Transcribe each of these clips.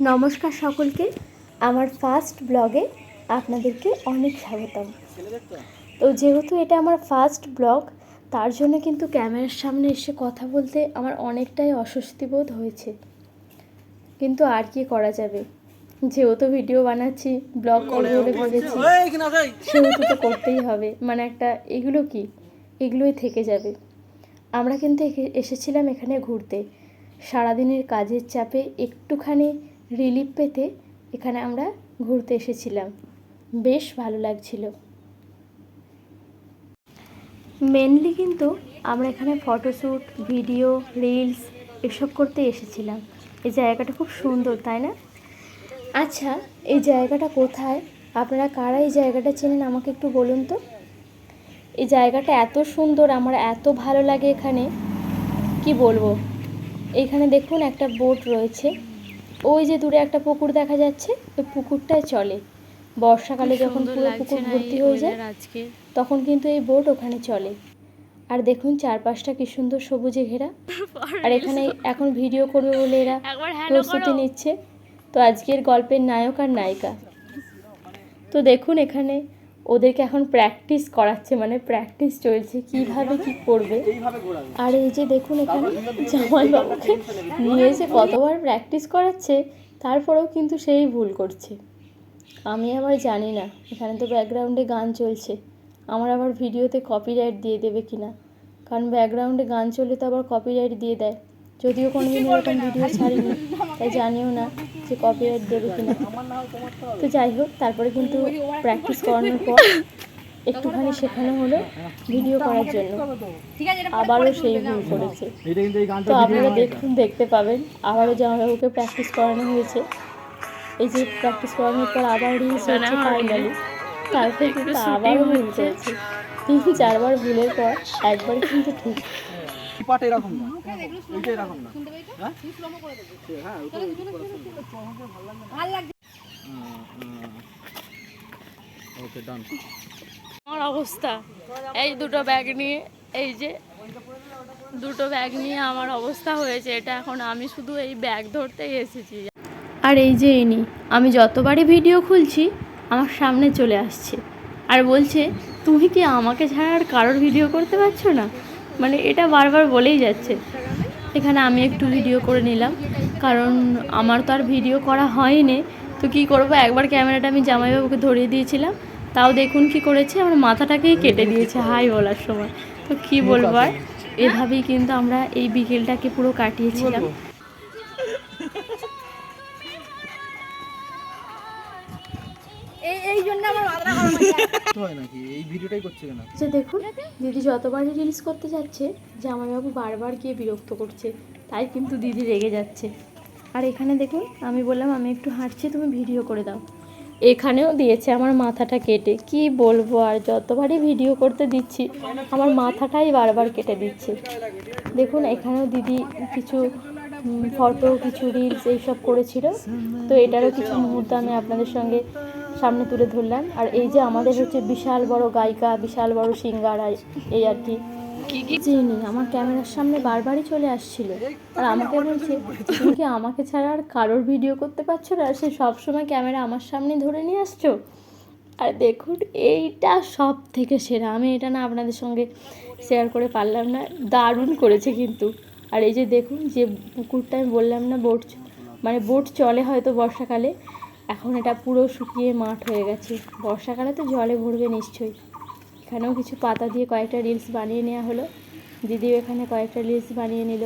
নমস্কার সকলকে আমার ফার্স্ট ব্লগে আপনাদেরকে অনেক স্বাগতম। তো যেহেতু এটা আমার ফার্স্ট ব্লগ তার জন্য কিন্তু ক্যামেরার সামনে এসে কথা বলতে আমার অনেকটাই অস্বস্তি বোধ হয়েছে। কিন্তু আর কি করা যাবে? যেহেতু ভিডিও বানাচ্ছি ব্লগ করব বলে ভেবেছি সেহেতু তো করতেই হবে। মানে একটা এগুলো কি? এগুলোই থেকে যাবে। আমরা কিন্তু এসেছিলাম এখানে ঘুরতে। সারাদিনের কাজের চাপে একটুখানি রিলিফ পেতে এখানে আমরা ঘুরতে এসেছিলাম। বেশ ভালো লাগছিল। মেনলি কিন্তু আমরা এখানে ফটোশ্যুট ভিডিও, রিলস এসব করতে এসেছিলাম। এই জায়গাটা খুব সুন্দর, তাই না? আচ্ছা এই জায়গাটা কোথায়? আপনারা কারা এই জায়গাটা চেনেন আমাকে একটু বলুন তো? এই জায়গাটা এত সুন্দর, আমার এত ভালো লাগে এখানে। কি বলব? এখানে দেখুন একটা বোট রয়েছে। ওই যে দূরে একটা পুকুর দেখা যাচ্ছে ওই পুকুরটায় চলে। বর্ষাকালে যখন পুরো পুকুর ভর্তি হয়ে যায় আজকে। তখন কিন্তু এই বোট ওখানে চলে। আর দেখুন চারপাশটা কি সুন্দর সবুজে ঘেরা। আর এখানে এখন ভিডিও করবে বলে এরা প্রস্তুতি নিচ্ছে। তো আজকের গল্পের নায়ক আর নায়িকা। তো দেখুন এখানে ওদেরকে এখন প্র্যাকটিস করাচ্ছে মানে প্র্যাকটিস চলছে কীভাবে কি করবে। আর এই যে দেখুন এখানে জামাইবাবুকে নিয়ে এসে কতবার প্র্যাকটিস করাচ্ছে তারপরেও কিন্তু সেই ভুল করছে। আমি আবার জানি না এখানে তো ব্যাকগ্রাউন্ডে গান চলছে। আমার আবার ভিডিওতে কপিরাইট দিয়ে দেবে কিনা? কারণ ব্যাকগ্রাউন্ডে গান চললে তো আবার কপিরাইট দিয়ে দেয়। যদিও কোনো দিন এরকম ভিডিও ছাড়িনি তাই জানিও না যে কপিরাইট দেবে কিনা। তো যাই হোক তারপরে কিন্তু প্র্যাকটিস করানোর পর একটুখানি শেখানো হলো ভিডিও করার জন্য। আবারও সেই ভুল করেছে। এটা কিন্তু এই গানটা তো আপনারা দেখুন দেখতে পাবেন। আবারও জামাইবাবুকে প্র্যাকটিস করানো হয়েছে। এই যে প্র্যাকটিস করানোর পর আবার রিলস হচ্ছে ফাইনালি তারপরে কিন্তু আবারও ভুল করেছে। তিন চারবার ভুলের পর একবার কিন্তু ঠিক পাট এরকম না এরকম না হ্যাঁ? হ্যাঁ ওকে ডান আমার অবস্থা। এই দুটো ব্যাগ নিয়ে এই যে দুটো ব্যাগ নিয়ে আমার অবস্থা হয়েছে এটা এখন আমি শুধু এই ব্যাগ ধরতে এসেছি। আর এই যে ইনি আমি যতবারই ভিডিও খুলছি আমার সামনে চলে আসছে। আর বলছে তুমি কি আমাকে ছাড়া আর কারোর ভিডিও করতে পারছ না? মানে এটা বারবার বলেই যাচ্ছে। এখানে আমি একটু ভিডিও করে নিলাম কারণ আমার তো আর ভিডিও করা হয়নি। তো কি করব? একবার ক্যামেরাটা আমি জামাইবাবুকে ধরিয়ে দিয়েছিলাম তাও দেখুন কি করেছে আমার মাথাটাকেই কেটে দিয়েছে হাই বলার সময়। তো কি বলব আর? এভাবেই কিন্তু আমরা এই বিকেলটাকে পুরো কাটিয়েছিলাম। হয় নাকি? এই ভিডিওটাই করছে কেন? যে দেখুন দিদি যতবারই রিলস করতে যাচ্ছে জামাইবাবু বারবার গিয়ে বিরক্ত করছে। তাই কিন্তু দিদি রেগে যাচ্ছে। আর এখানে দেখুন আমি বললাম আমি একটু হাঁটছি তুমি ভিডিও করে দাও। এখানেও দিয়েছে আমার মাথাটা কেটে। কি বলব আর যতবারই ভিডিও করতে দিচ্ছি আমার মাথাটাই বারবার কেটে দিচ্ছে। দেখুন এখানেও দিদি কিছু ফটো কিছু রিলস এইসব করেছিল। তো এটারও কিছু মুহূর্ত আমি আপনাদের সঙ্গে সামনে তুলে ধরলাম আর এই যে আমাদের হচ্ছে বিশাল বড় গায়িকা বিশাল বড় সিঙ্গার আর এই আর কি। চিনি আমার ক্যামেরার সামনে বারবারই চলে আসছিল। আর আমাকে বলছে তুমি কি আমাকে ছাড়া আর কারোর ভিডিও করতে পারছ না? সে সবসময় ক্যামেরা আমার সামনে ধরে নিয়ে আসছো? আর দেখুন এইটা সব থেকে সেরা। আমি এটা না আপনাদের সঙ্গে শেয়ার করে পারলাম না দারুণ করেছে কিন্তু। আর এই যে দেখুন যে পুকুরটা আমি বললাম না বোট মানে বোট চলে হয়তো বর্ষাকালে এখন এটা পুরো শুকিয়ে মাঠ হয়ে গেছে। বর্ষাকালে তো জলে ভরবে নিশ্চয়ই। এখানেও কিছু পাতা দিয়ে কয়েকটা রিলস বানিয়ে নেওয়া হলো। দিদিও এখানে কয়েকটা রিলস বানিয়ে নিল।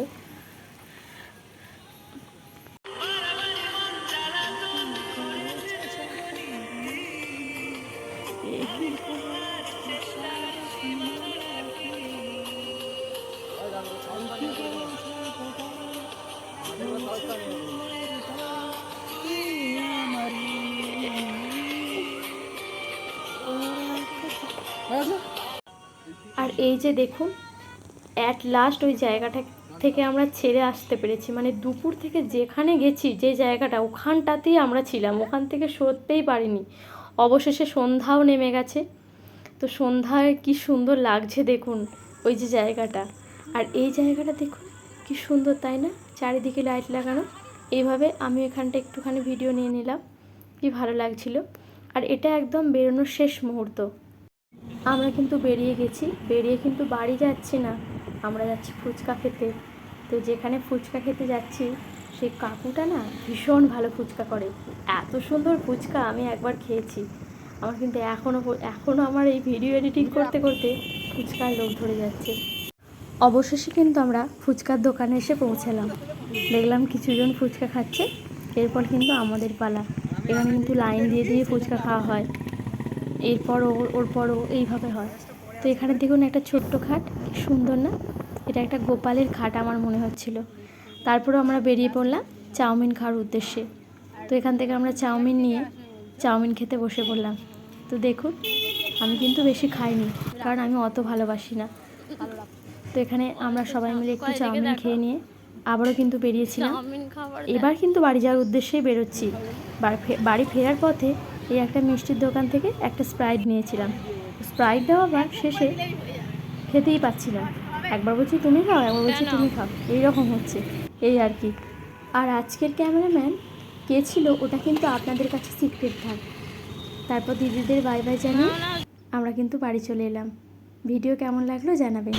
আর এই যে দেখুন অ্যাট লাস্ট ওই জায়গাটা থেকে আমরা ছেড়ে আসতে পেরেছি। মানে দুপুর থেকে যেখানে গেছি, যে জায়গাটা, ওখানটাতেই আমরা ছিলাম। ওখান থেকে সরতেই পারিনি। অবশেষে সন্ধ্যাও নেমে গেছে। তো সন্ধ্যায় কি সুন্দর লাগছে দেখুন, ওই যে জায়গাটা। আর এই জায়গাটা দেখুন, কি সুন্দর, তাই না? চারিদিকে লাইট লাগানো। এইভাবে আমি এখানটা একটুখানি ভিডিও নিয়ে নিলাম। কি ভালো লাগছিল। আর এটা একদম বেরোনোর শেষ মুহূর্ত। আমরা কিন্তু বেরিয়ে গেছি। বেরিয়ে কিন্তু বাড়ি যাচ্ছি না। আমরা যাচ্ছি ফুচকা খেতে। তো যেখানে ফুচকা খেতে যাচ্ছি সেই কাকুটা না ভীষণ ভালো ফুচকা করে। এত সুন্দর ফুচকা আমি একবার খেয়েছি। আমার কিন্তু এখনও এখনও আমার এই ভিডিও এডিটিং করতে করতে ফুচকার লোভ ধরে যাচ্ছে। অবশেষে কিন্তু আমরা ফুচকার দোকানে এসে পৌঁছালাম। দেখলাম কিছুজন ফুচকা খাচ্ছে। এরপর কিন্তু আমাদের পালা। এখানে কিন্তু লাইন দিয়ে দিয়ে ফুচকা খাওয়া হয়। এরপর ওর ওর পরও এইভাবে হয়। তো এখানে দেখুন একটা ছোট্ট খাট কি সুন্দর না? এটা একটা গোপালের খাট আমার মনে হচ্ছিল। তারপরে আমরা বেরিয়ে পড়লাম চাউমিন খাওয়ার উদ্দেশ্যে। তো এখান থেকে আমরা চাউমিন নিয়ে চাউমিন খেতে বসে পড়লাম। তো দেখুন আমি কিন্তু বেশি খাইনি কারণ আমি অত ভালোবাসি না। তো এখানে আমরা সবাই মিলে একটু চাউমিন খেয়ে নিয়ে আবারও কিন্তু বেরিয়েছিলাম। এবার কিন্তু বাড়ি যাওয়ার উদ্দেশ্যেই বেরোচ্ছি। বাড়ি ফেরার পথে এই একটা মিষ্টির দোকান থেকে একটা স্প্রাইট নিয়েছিলাম। স্প্রাইটটাও আবার শেষে খেতেই পাচ্ছিলাম। একবার বলছি তুমি খাও? একবার বলছি তুমি খাও। এইরকম হচ্ছে। এই আর কি। আর আজকের ক্যামেরাম্যান কে ছিল ওটা কিন্তু আপনাদের কাছে সিক্রেট থাক তারপর দিদিদের বাই বাই জানিয়ে আমরা কিন্তু বাড়ি চলে এলাম। ভিডিও কেমন লাগল জানাবেন।